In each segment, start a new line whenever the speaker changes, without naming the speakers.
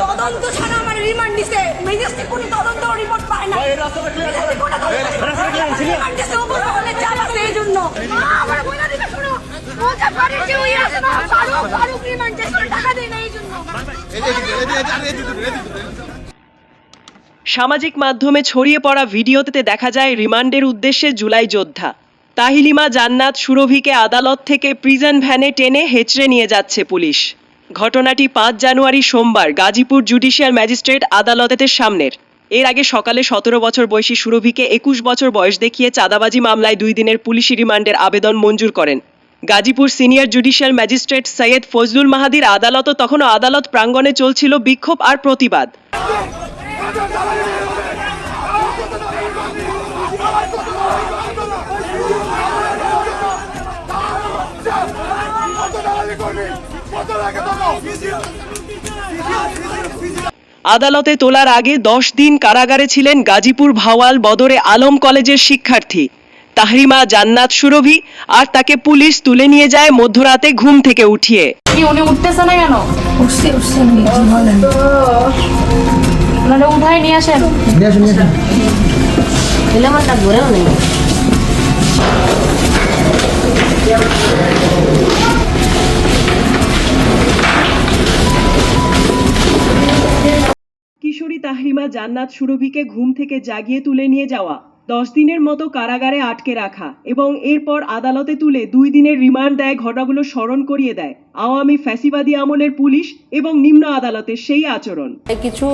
তদন্ত ছাড়া আমার রিমান্ড দিছে কোনো তদন্ত রিপোর্ট পায় না
সামাজিক মাধ্যমে ছড়িয়ে পড়া ভিডিওতে দেখা যায় রিমান্ডের উদ্দেশ্যে জুলাই যোদ্ধা তাহিলিমা জান্নাত সুরভিকে আদালত থেকে প্রিজন ভ্যানে টেনে হেঁচড়ে নিয়ে যাচ্ছে পুলিশ ঘটনাটি পাঁচ জানুয়ারি সোমবার গাজীপুর জুডিশিয়াল ম্যাজিস্ট্রেট আদালতের সামনের এর আগে সকালে সতেরো বছর বয়সী সুরভিকে একুশ বছর বয়স দেখিয়ে চাঁদাবাজি মামলায় দুই দিনের পুলিশি রিমান্ডের আবেদন মঞ্জুর করেন Gazipur senior judicial magistrate Syed Fazlul মাহাদির আদালত তখনও আদালত প্রাঙ্গণে চলছিল বিক্ষোভ আর প্রতিবাদ আদালতে তোলার আগে দশ দিন কারাগারে ছিলেন গাজীপুর ভাওয়াল বদরে আলম কলেজের শিক্ষার্থী তাহরিমা জান্নাত সুরভি আর তাকে পুলিশ তুলে নিয়ে যায় মধ্যরাতে ঘুম থেকে উঠিয়ে উঠতেছে না কেন নিয়ে আসেন
কিশোরী তাহরিমা জান্নাত সুরভিকে ঘুম থেকে জাগিয়ে তুলে নিয়ে যাওয়া দশ দিনের মতো কারাগারে আটকে রাখা এবং এরপর আদালতে তুলে দুই দিনের রিমান্ড দেয় ঘটনাগুলো স্মরণ করিয়ে দেয় আওয়ামী ফ্যাসিবাদী আমলের পুলিশ এবং নিম্ন আদালতের সেই আচরণ
কিছু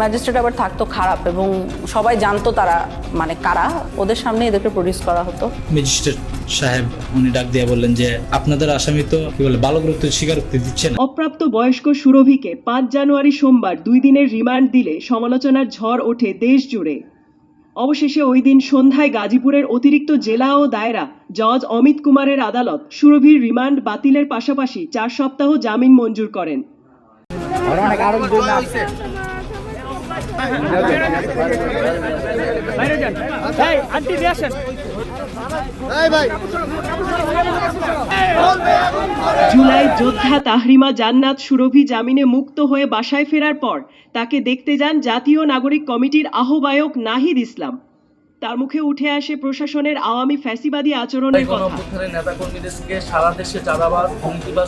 ম্যাজিস্ট্রেট আবার থাকতো খারাপ এবং সবাই জানতো তারা মানে কারা ওদের সামনে এদেরকে প্রডিউস করা হতো
ম্যাজিস্ট্রেট সাহেব উনি ডাক দিয়ে বললেন যে আপনাদের আসামি তো কি বলে স্বীকারোক্তি দিচ্ছেন
অপ্রাপ্ত বয়স্ক সুরভিকে পাঁচ জানুয়ারি সোমবার দুই দিনের রিমান্ড দিলে সমালোচনার ঝড় ওঠে দেশ জুড়ে অবশেষে ওই দিন সন্ধ্যায় গাজীপুরের অতিরিক্ত জেলা ও দায়রা জজ অমিত কুমারের আদালত সুরভির রিমান্ড বাতিলের পাশাপাশি চার সপ্তাহ জামিন মঞ্জুর করেন বাইরে যান আন্টি জুলাই যোদ্ধা তাহরিমা জান্নাত সুরভি জামিনে মুক্ত হয়ে বাসায় ফেরার পর তাকে দেখতে যান জাতীয় নাগরিক কমিটির আহ্বায়ক নাহিদ ইসলাম তার মুখে উঠে আসে প্রশাসনের আওয়ামী ফ্যাসিবাদী আচরণের কথা
সারা দেশে চাঁদাবাজ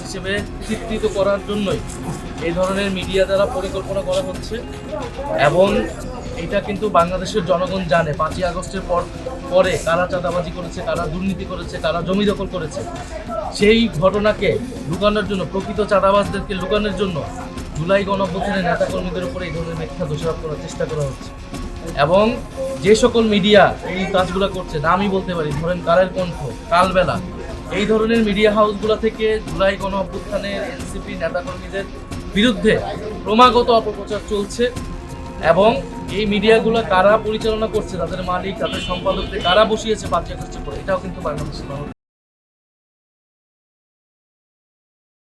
হিসেবে চিত্রিত করার জন্যই এই ধরনের মিডিয়া দ্বারা পরিকল্পনা করা হচ্ছে এবং এটা কিন্তু বাংলাদেশের জনগণ জানে পাঁচই আগস্টের পর পরে কারা চাঁদাবাজি করেছে কারা দুর্নীতি করেছে কারা জমি দখল করেছে সেই ঘটনাকে লুকানোর জন্য প্রকৃত চাঁদাবাজদেরকে লুকানোর জন্য জুলাই গণঅভ্যুত্থানের নেতাকর্মীদের উপরে এই ধরনের মিথ্যা দোষারোপ করার চেষ্টা করা হচ্ছে এবং যে সকল মিডিয়া এই কাজগুলো করছে না আমি বলতে পারি ধরেন কালের কণ্ঠ কালবেলা এই ধরনের মিডিয়া হাউসগুলো থেকে জুলাই গণঅভ্যুত্থানে এনসিপি নেতাকর্মীদের বিরুদ্ধে ক্রমাগত অপপ্রচার চলছে এবং এই মিডিয়াগুলো কারা পরিচালনা করছে তাদের মালিক তাদের সম্পাদকদের কারা বসিয়েছে বাচ্চা আগস্টের পরে এটাও কিন্তু বাংলাদেশের